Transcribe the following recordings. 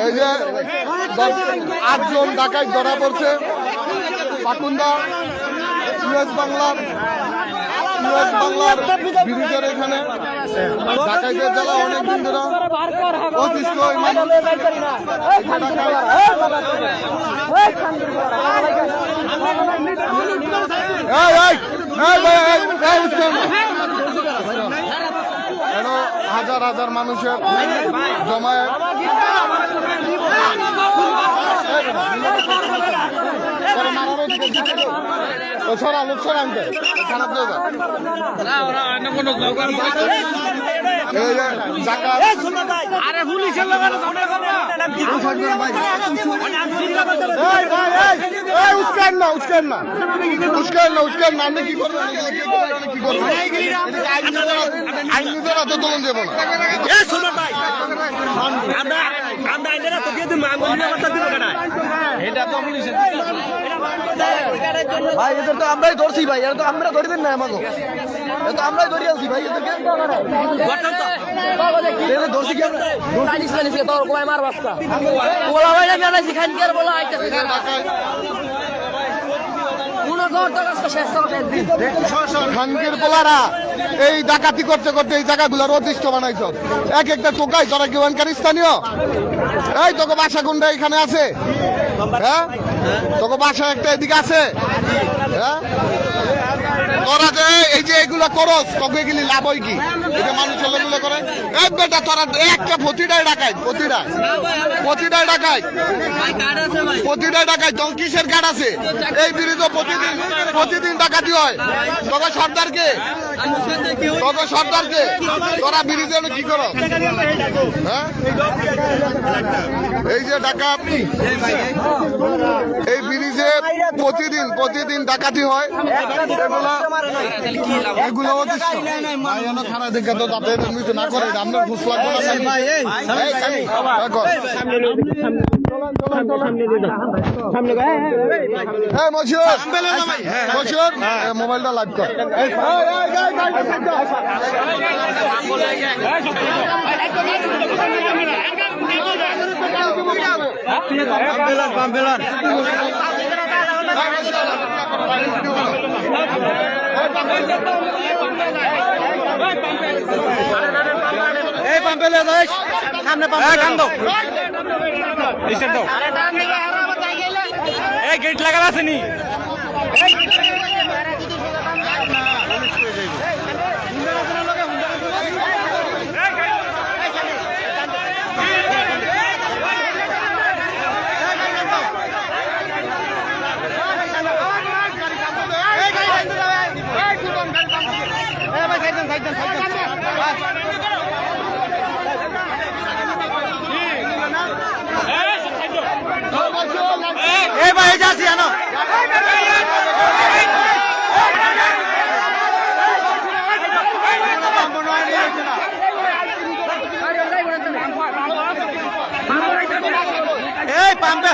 এই যে আটজন ডাকাই ধরা পড়ছে পাকুন্দা ইউএস বাংলার ইউএস বাংলার ব্রিজের এখানে ডাকাইদের জেলা অনেক দিন ধরে অতিষ্ঠ ভাই, এই, এই, উঠছেন না। কেন হাজার হাজার মানুষের জমায়েত। ও সরা লোক সরা আনতে খারাপ জায়গা এই যে জাকাত। আরে পুলিশের লাগানো ঝগড়া করবা এই, এই, এই, এই, উস্কান না, উস্কান না। উস্কান না, উস্কান না। আপনি কি করবেন? কি করবেন? আইন নিজেরা- দেবো না। ভাই এটা এদের তো আমরাই ধরছি ভাই এরা তো আমরা ধরে দেন না আমাকে এরা তো আমরাই ধরে আছি ভাই এদেরকে ধরছি কি আমরা এই যে ঢাকায় খানগির পোলারা এই ডাকাতি করতে করতে এই জায়গাগুলোর অদৃষ্ট বানাইছ। এক একটা টোকাই তোরা কি স্থানীয়। এই তোকে বাসা কোনটা এখানে আছে? হ্যাঁ? তোকে বাসা একটা এদিকে আছে? হ্যাঁ? তোরা যে এই যে এগুলো করস তোকে এগুলি লাভ হয় কি? এটা মানুষের লোকগুলো করে। এই বেটা, তোরা একটা প্রতিটাই ডাকাই প্রতিটা প্রতিটাই ডাকাই। প্রতিটা ডাকাই। তোর কিসের কার্ড আছে? এই ব্রিজও প্রতিদিন প্রতিদিন ডাকাতি হয়। তোকে সর্দারকে তোকে সর্দারকে তোরা ব্রিজে কি করো হ্যাঁ? এই যে ডাকাত এই ব্রিজে প্রতিদিন প্রতিদিন ডাকাতি হয় এগুলো এগুলো দেখে তো তাতে এমনিতে না করে আপনার ঘুষ লাগবে মোবাইলটা লাইভ কর এই, পাম্পে সামনে পাম্পে দাও। এই গেট লাগানো আছে নি। যাচ্ছি জানো এই পাম্পে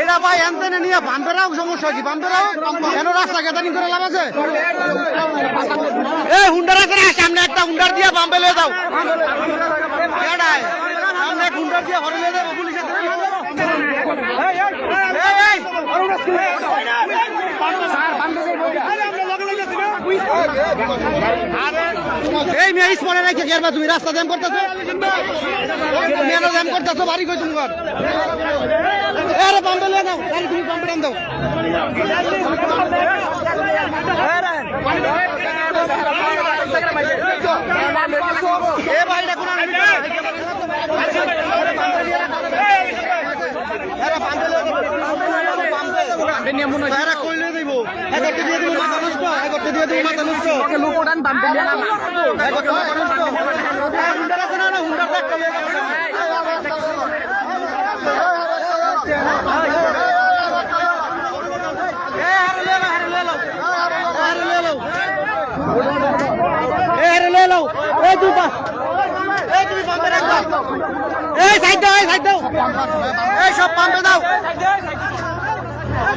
এটা ভাই এনতেনে নিয়ে বান্ধরাও সমস্যা কি? বান্ধরাও কেন রাস্তা গেদারিং করে লাভ আছে? এই সামনে একটা হুন্ডার দিয়ে বাম্বে লয়ে যাও এটাই সামনে এক হুন্ডার দিয়ে হরে লয়ে যাব পুলিশের ধরে লয়ে যাব। এই, এই, এই মেয়ে স্পটে রেখে গেরবা তুমি, রাস্তা জ্যাম করতেছো? মেয়েরা জ্যাম করতেছো, বাড়ি কই তুমি ঘর? আরে পাম্পে লয়ে নাও আরে তুমি পাম্পে টান দাও এ ভাইটা কোন এরা কইলে দিব মাথা নষ্ট এই সাইড দাও এই সাইড দাও। এই সব পাম্পে দাও।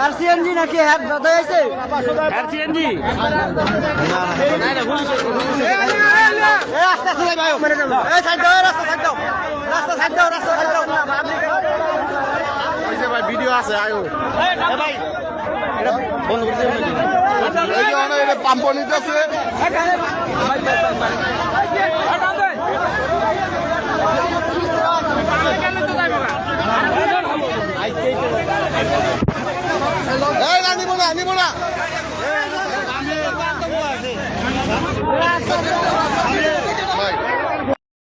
আর সিএনজি নাকি এক দাদা আছে এই আস্তে আস্তে যাই ভাই এই সাইড দাও রাস্তা সাইড দাও। রাস্তা সাইড দাও রাস্তা সাইড দাও। ভিডিও আছে আয়ো। এই যে অনেক এটা পাম্প নিতেছে এই না নিব না নিব না